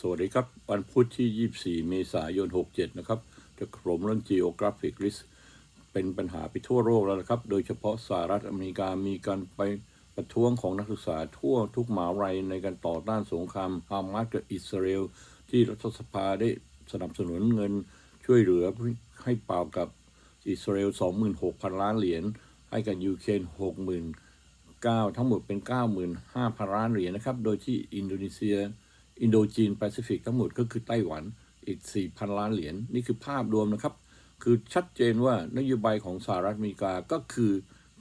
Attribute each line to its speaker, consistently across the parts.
Speaker 1: สวัสดีครับวันพุธที่ 24 เมษายน 67 นะครับ จะกรมเรื่อง geographic risk เป็นปัญหาไปทั่วโลกแล้วนะครับ โดยเฉพาะสหรัฐอเมริกามีการไปประท้วงของนักศึกษาทั่วทุกมหาวิทยาลัยในการต่อต้านสงครามฮามาสกับอิสราเอล ที่รัฐสภาได้สนับสนุนเงินช่วยเหลือให้เปล่ากับอิสราเอล 26,000 ล้านเหรียญ ให้กับยูเครน60,000 9 ทั้งหมดเป็น 95,000 ล้านเหรียญนะครับ โดยที่อินโดนีเซีย อินโดจีนแปซิฟิกทั้งหมดก็คือไต้หวันอีก 4,000 ล้านเหรียญนี่คือภาพรวมนะครับ คือชัดเจนว่านโยบายของสหรัฐอเมริกาก็คือ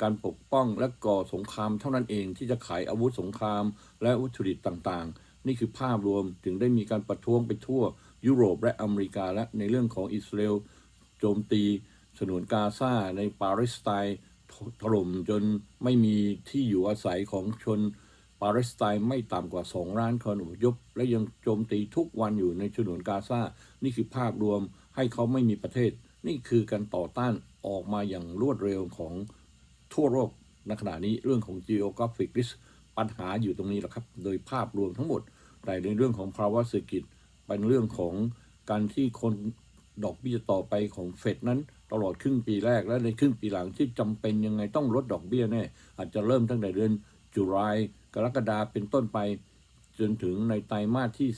Speaker 1: การปกป้องและก่อสงครามเท่านั้นเองที่จะขายอาวุธสงคราม และวัตถุดิบต่างๆ นี่คือภาพรวมถึงได้มีการประท้วงไปทั่ว ยุโรปและอเมริกาและในเรื่องของอิสราเอลโจมตีฉนวนกาซาในปาเลสไตน์ถล่มจนไม่มีที่อยู่อาศัยของชน ปาเลสไตน์ไม่ต่ำกว่า 2 ล้านคนอพยพและยังโจมตีทุกวันอยู่ในฉนวนกาซา นี่คือภาพรวมให้เขาไม่มีประเทศ นี่คือการต่อต้านออกมาอย่างรวดเร็วของทั่วโลกในขณะนี้เรื่องของ geographic risk ปัญหาอยู่ตรงนี้แหละครับ โดยภาพรวมทั้งหมด แต่ในเรื่องของภาวะเศรษฐกิจ เป็นเรื่องของการที่คนดอกเบี้ยต่อไปของเฟดนั้นตลอดครึ่งปีแรกและในครึ่งปีหลังที่จำเป็นยังไงต้องลดดอกเบี้ยแน่อาจจะเริ่มตั้งแต่เดือนจุลาย กรกฎาเป็นต้นไป จนถึงในไตรมาสที่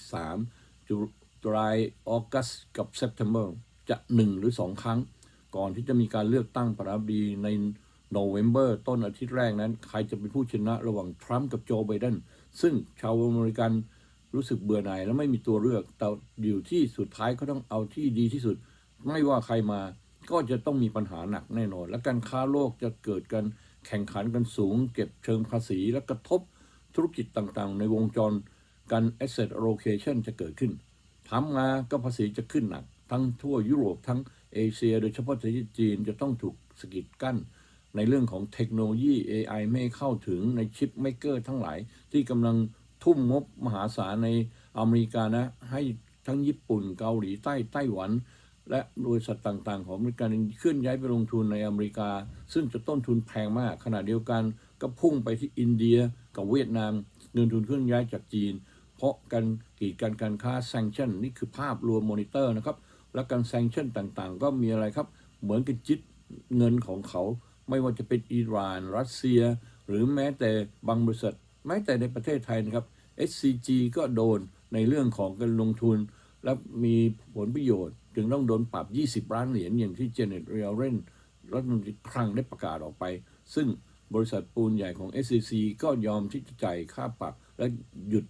Speaker 1: 3 จุลายออกัสกับ September จะ 1 หรือ 2 ครั้ง ก่อนที่จะมีการเลือกตั้งประธานาธิบดีในโนเวม ber ต้นอาทิตย์แรกนั้น ใครจะเป็นผู้ชนะระหว่างทรัมป์กับโจไบเดนซึ่งชาวอเมริกันรู้สึกเบื่อหน่ายและไม่มีตัวเลือกแต่อยู่ที่สุดท้ายก็ต้องเอาที่ดีที่สุด ไม่ว่าใครมาก็จะต้องมีปัญหาหนักแน่นอน และการค้าโลกจะเกิดการแข่งขันกันสูง เก็บเชิงภาษีและกระทบ ธุรกิจต่างๆ ในวงจรการ asset allocation จะเกิดขึ้นทำมาก็ภาษีจะขึ้นหนัก ทั้งทั่วยุโรปทั้งเอเชีย โดยเฉพาะประเทศจีนจะต้องถูกสกิดกั้น ในเรื่องของเทคโนโลยี AI ไม่ให้เข้าถึงในชิปเมกเกอร์ทั้งหลาย ที่กำลังทุ่มงบมหาศาลในอเมริกานะ ให้ทั้งญี่ปุ่นเกาหลีใต้ไต้หวัน และบริษัทต่างๆ ของอเมริกาเคลื่อนย้ายไปลงทุนในอเมริกา ซึ่งจะต้นทุนแพงมากขณะเดียวกัน ก็พุ่งไปที่อินเดียกับเวียดนาม เงินทุนเคลื่อนย้ายจากจีน เพราะการกีดกันการค้าแซงชั่นนี่คือภาพรวมมอนิเตอร์นะครับ และการแซงชั่นต่างๆ ก็มีอะไรครับ เหมือนกับจิตเงินของเขา ไม่ว่าจะเป็นอิหร่าน รัสเซีย หรือแม้แต่บางบริษัทแม้แต่ในประเทศไทยนะครับ SCG ก็โดนในเรื่องของการลงทุน และมีผลประโยชน์ จึงต้องโดนปรับ 20 ล้านเหรียญอย่างที่เจเน็ตเรียลเรนรัฐมนตรีคลังได้ประกาศออกไป ซึ่ง บริษัทปูนใหญ่ของ SCC ก็ยอมที่จะจ่ายค่าปรับและหยุด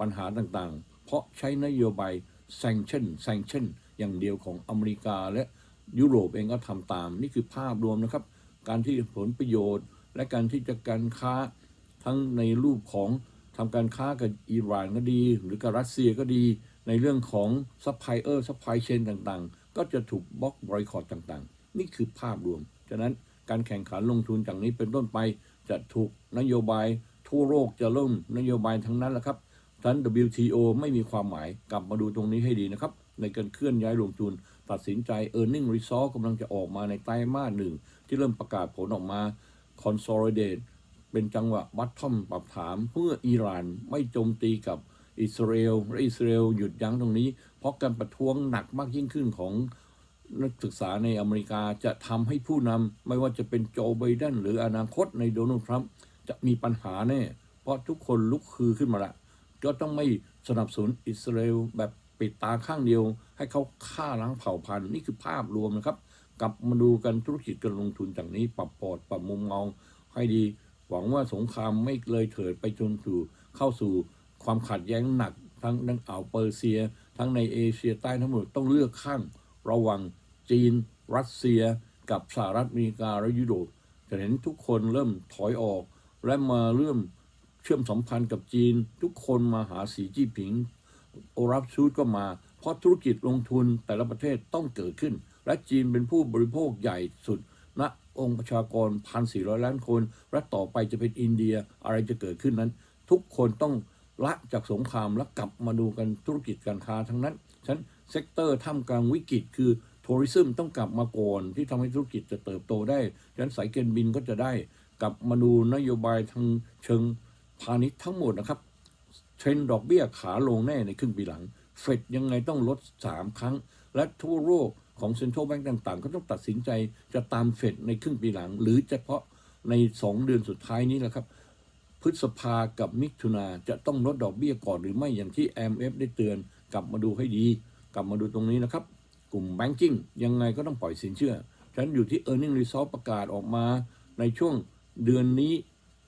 Speaker 1: ปัญหาต่างๆ เพราะใช้นโยบาย sanction sanction อย่างเดียวของอเมริกาและยุโรปเองก็ทำตาม นี่คือภาพรวมนะครับ การที่ผลประโยชน์ และการที่จะการค้าทั้งในรูปของทำการค้ากับอิหร่านก็ดี หรือกับรัสเซียก็ดี ในเรื่องของซัพพลายเออร์ซัพพลายเชนต่างๆ ก็จะถูกบล็อกบริคอตต่างๆ นี่คือภาพรวม ฉะนั้น การแข่งขันลงทุนจากนี้เป็นต้นไปจะถูกนโยบายทั่วโลกจะเริ่มนโยบายทั้งนั้นแหละครับฉะนั้น WTO ไม่มีความหมายกลับมาดูตรงนี้ให้ดีนะครับ ในการเคลื่อนย้ายลงทุน ตัดสินใจ e a r n i n g Result กำลังจะออกมาในไตรมาสหนึ่ง ที่เริ่มประกาศผลออกมา Consolidate เป็นจังหวะวัดท่อมปรับฐานเพื่ออิหร่านไม่โจมตีกับอิสราเอลและอิสราเอลหยุดยั้งตรงนี้ เพราะการประท้วงหนักมากยิ่งขึ้นของ นักศึกษาในอเมริกาจะทำให้ผู้นำไม่ว่าจะเป็นโจไบเดนหรืออนาคตในโดนัลด์ทรัมป์จะมีปัญหาแน่ เพราะทุกคนลุกคือขึ้นมาละก็ต้องไม่สนับสนุนอิสราเอลแบบปิดตาข้างเดียว ให้เขาฆ่าล้างเผ่าพันธุ์นี่คือภาพรวมนะครับ กลับมาดูกันธุรกิจการลงทุนจากนี้ ปรับพอร์ตปรับมุมมองให้ดี หวังว่าสงครามไม่เลยเถิดไปจนสู่เข้าสู่ความขัดแย้งหนัก ทั้งในอ่าวเปอร์เซีย ทั้งในเอเชียใต้ทั้งหมดต้องเลือกข้างระว่าง จีน รัสเซีย กับสหรัฐอเมริกาและยุโรปจะเห็นทุกคนเริ่มถอยออก และมาเริ่มเชื่อมสัมพันธ์กับจีน ทุกคนมาหาสีจี้ผิง โอรับชูดก็มา เพราะธุรกิจลงทุนแต่ละประเทศต้องเกิดขึ้น และจีนเป็นผู้บริโภคใหญ่สุดณองค์ประชากร 1,400 ล้านคน และต่อไปจะเป็นอินเดียอะไรจะเกิดขึ้นนั้น ทุกคนต้องละจากสงครามและกลับมาดูกันธุรกิจการค้าทั้งนั้น ฉะนั้นเซกเตอร์ท่ามกลางวิกฤตคือ ทัวริซึมต้องกลับมาก่อนที่ทำให้ธุรกิจจะเติบโตได้ฉะนั้นสายเการบินก็จะได้กลับมาดูนโยบายทางเชิงพาณิชย์ทั้งหมดนะครับ เทรนด์ดอกเบี้ยขาลงแน่ในครึ่งปีหลังเฟเฟดยังไงต้องลด 3 ครั้ง และทั่วโลกของเซ็นทรัลแบงก์ต่างๆ ก็ต้องตัดสินใจจะตามเฟดในครึ่งปีหลัง หรือเฉพาะใน 2 เดือนสุดท้ายนี้แหละครับ พฤษภากับมิถุนาจะต้องลดดอกเบี้ยก่อนหรือไม่อย่างที่ IMF ได้เตือน กลับมาดูให้ดี กลับมาดูตรงนี้นะครับ กลุ่ม Banking ยังไงก็ต้องปล่อยสินเชื่อฉะนันอยู่ที่ e a r n i n g Result ประกาศออกมาในช่วงเดือนนี้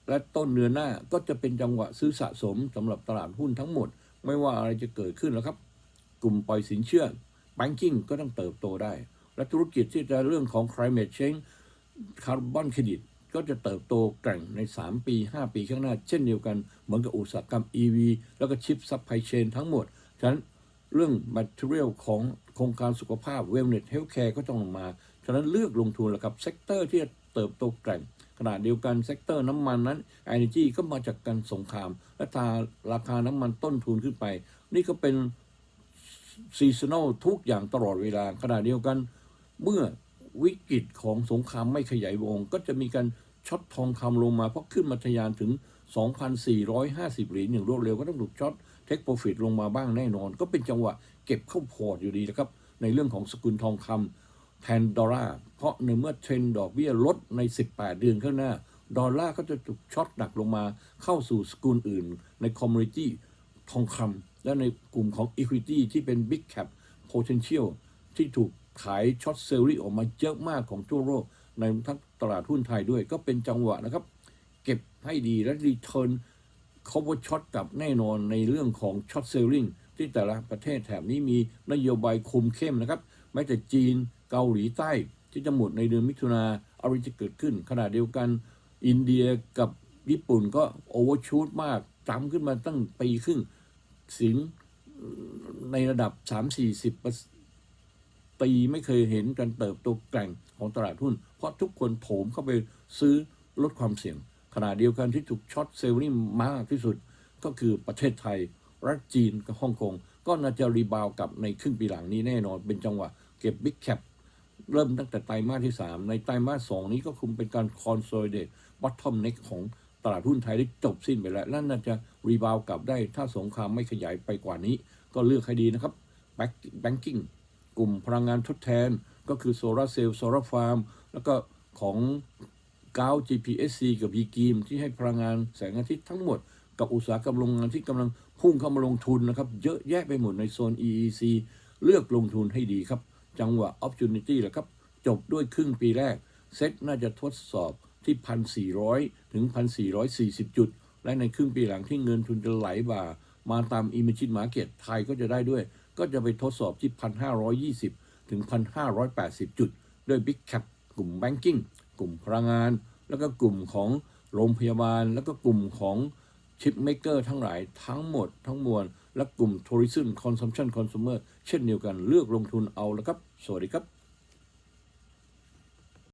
Speaker 1: และต้นเดือนหน้าก็จะเป็นจังหวะซื้อสะสมสำหรับตลาดหุ้นทั้งหมด ไม่ว่าอะไรจะเกิดขึ้นแล้วครับ กลุ่มปล่อยสินเชื่อ Banking ก็ต้องเติบโตได้ และธุรกิจที่จะเรื่องของ climate change คาร์บอนเครดิตก็จะเติบโตแกร่งใน 3 ปี 5 ปีข้างหน้า เช่นเดียวกัน เหมือนกับอุตสาหกรรม EV แล้วก็ชิปซัพพลายเชนทั้งหมด ฉะนั้น เรื่อง material ของโครงการสุขภาพ wellness healthcare ก็ต้องลงมา ฉะนั้นเลือกลงทุนแหละครับ เซกเตอร์ที่จะเติบโตแกร่งขณะเดียวกันเซกเตอร์น้ำมันนั้น energy ก็มาจากการสงคราม และทาราคาน้ำมันต้นทุนขึ้นไป นี่ก็เป็นซีซันอลทุกอย่างตลอดเวลา ขณะเดียวกัน เมื่อวิกฤตของสงครามไม่ขยายวง ก็จะมีการช็อตทองคำลงมา เพราะขึ้นมาทะยานถึง 2,450 เหรียญอย่างรวดเร็วก็ต้องถูกช็อต ทคโปรฟิตลงมาบ้างแน่นอน ก็เป็นจังหวะเก็บเข้าพอร์ตอยู่ดีนะครับ ในเรื่องของสกุลทองคำแทนดอลลาร์เพราะในเมื่อเทรนดอกเบี้ยลดใน 18 เดือนข้างหน้า ดอลลาร์ก็จะถูกช็อตหนักลงมาเข้าสู่สกุลอื่น ในคอมมูนิตี้ทองคำและในกลุ่มของ Equity ที่เป็น Big Cap Potential ที่ถูกขายช็อตเซลลี่ออกมาเยอะมากของทั่วโลกในทั้งตลาดหุ้นไทยด้วย ก็เป็นจังหวะนะครับ เก็บให้ดีและรีเทิร์น เขาว่าช็อตกับแน่นอนในเรื่องของช็อตเซลลิงที่แต่ละประเทศแถบนี้มีนโยบายคุมเข้มนะครับแม้แต่จีนเกาหลีใต้ ที่จะหมดในเดือนมิถุนาอะไรจะเกิดขึ้น ขณะเดียวกัน อินเดียกับญี่ปุ่นก็โอเวอร์ชูตมากจำขึ้นมาตั้งปีครึ่งสินในระดับ 3-40 ปีไม่เคยเห็นการเติบโตแกร่งของตลาดหุ้น เพราะทุกคนโถมเข้าไปซื้อลดความเสี่ยง ขณะเดียวกันที่ถูกช็อตเซลล์นี่มากที่สุดก็คือประเทศไทย รัฐจีนกับฮ่องกง ก็น่าจะรีบาวกับในครึ่งปีหลังนี้แน่นอน เป็นจังหวะเก็บบิ๊กแคปเริ่มตั้งแต่ไตรมาสที่ 3 ในไตรมาส2นี้ก็คงเป็นการ consolidate bottom neck ของตลาดหุ้นไทยได้จบสิ้นไปแล้วและน่าจะรีบาวกลับได้ ถ้าสงครามไม่ขยายไปกว่านี้ ก็เลือกให้ดีนะครับ Bank- banking กลุ่มพลังงานทดแทน ก็คือโซลาร์เซลล์โซลาร์ฟาร์มแล้วก็ของ กาว GPSC กับ e g ีมที่ให้พลังงานแสงอาทิตย์ทั้งหมด กับอุตสาหกรรมโรงงานที่กำลังพุ่งเข้ามาลงทุนนะครับ เยอะแยะไปหมดในโซน EEC เลือกลงทุนให้ดีครับ จังหวะ opportunity แหละครับ จบด้วยครึ่งปีแรก เซ็ตน่าจะทดสอบที่ 1,400 ถึง 1,440 จุด และในครึ่งปีหลังที่เงินทุนจะไหลบ่า มาตาม Emerging Market ไทยก็จะได้ด้วย ก็จะไปทดสอบที่ 1,520 ถึง 1,580 จุด ด้วย Big Cap กลุ่ม Banking ลุ่มพลังงาน แล้วก็กลุ่มของโรงพยาบาล แล้วก็กลุ่มของชิปเมกเกอร์ทั้งหลายทั้งหมดทั้งมวล และกลุ่มทัวริซึมคอนซัมชันคอน sumer เช่นเดียวกันเลือกลงทุนเอาแล้วครับ สวัสดีครับ